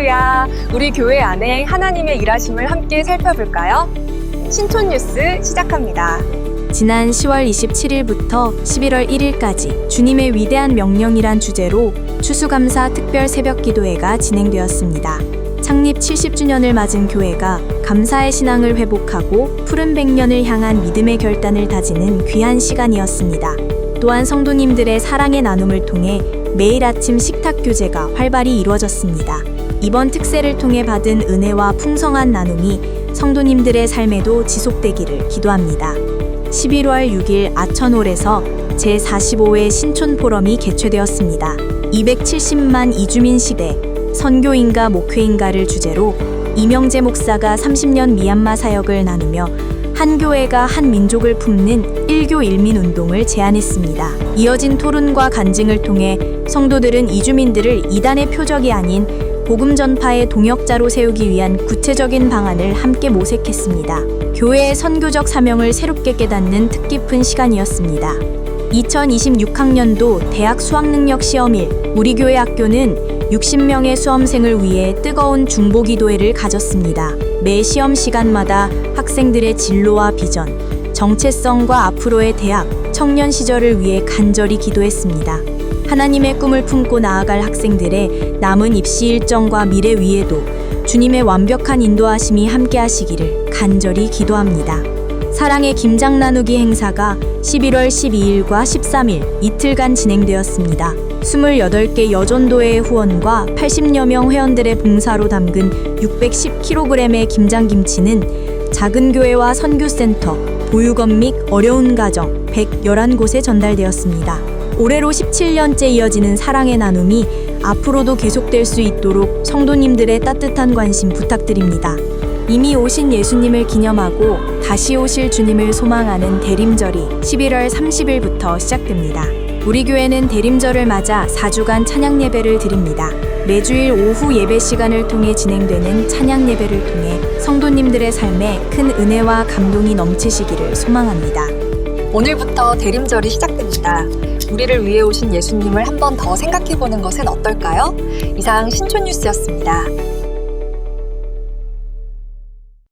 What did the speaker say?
할렐루야. 우리 교회 안에 하나님의 일하심을 함께 살펴볼까요? 신촌 뉴스 시작합니다. 지난 10월 27일부터 11월 1일까지 주님의 위대한 명령이란 주제로 추수감사 특별 새벽 기도회가 진행되었습니다. 창립 70주년을 맞은 교회가 감사의 신앙을 회복하고 푸른 백년을 향한 믿음의 결단을 다지는 귀한 시간이었습니다. 또한 성도님들의 사랑의 나눔을 통해 매일 아침 식탁 교제가 활발히 이루어졌습니다. 이번 특세를 통해 받은 은혜와 풍성한 나눔이 성도님들의 삶에도 지속되기를 기도합니다. 11월 6일 아천홀에서 제45회 신촌 포럼이 개최되었습니다. 270만 이주민 시대 선교인가 목회인가를 주제로 이명재 목사가 30년 미얀마 사역을 나누며 한 교회가 한 민족을 품는 일교 일민 운동을 제안했습니다. 이어진 토론과 간증을 통해 성도들은 이주민들을 이단의 표적이 아닌 복음 전파의 동역자로 세우기 위한 구체적인 방안을 함께 모색했습니다. 교회의 선교적 사명을 새롭게 깨닫는 뜻깊은 시간이었습니다. 2026학년도 대학 수학능력 시험일 우리 교회 학교는 60명의 수험생을 위해 뜨거운 중보 기도회를 가졌습니다. 매 시험 시간마다 학생들의 진로와 비전, 정체성과 앞으로의 대학, 청년 시절을 위해 간절히 기도했습니다. 하나님의 꿈을 품고 나아갈 학생들의 남은 입시 일정과 미래 위에도 주님의 완벽한 인도하심이 함께 하시기를 간절히 기도합니다. 사랑의 김장 나누기 행사가 11월 12일과 13일 이틀간 진행되었습니다. 28개 여전도회의 후원과 80여 명 회원들의 봉사로 담근 610kg의 김장김치는 작은 교회와 선교센터, 보육원 및 어려운 가정 111곳에 전달되었습니다. 올해로 17년째 이어지는 사랑의 나눔이 앞으로도 계속될 수 있도록 성도님들의 따뜻한 관심 부탁드립니다. 이미 오신 예수님을 기념하고 다시 오실 주님을 소망하는 대림절이 11월 30일부터 시작됩니다. 우리 교회는 대림절을 맞아 4주간 찬양 예배를 드립니다. 매주일 오후 예배 시간을 통해 진행되는 찬양 예배를 통해 성도님들의 삶에 큰 은혜와 감동이 넘치시기를 소망합니다. 오늘부터 대림절이 시작됩니다. 우리를 위해 오신 예수님을 한 번 더 생각해 보는 것은 어떨까요? 이상 신촌 뉴스였습니다.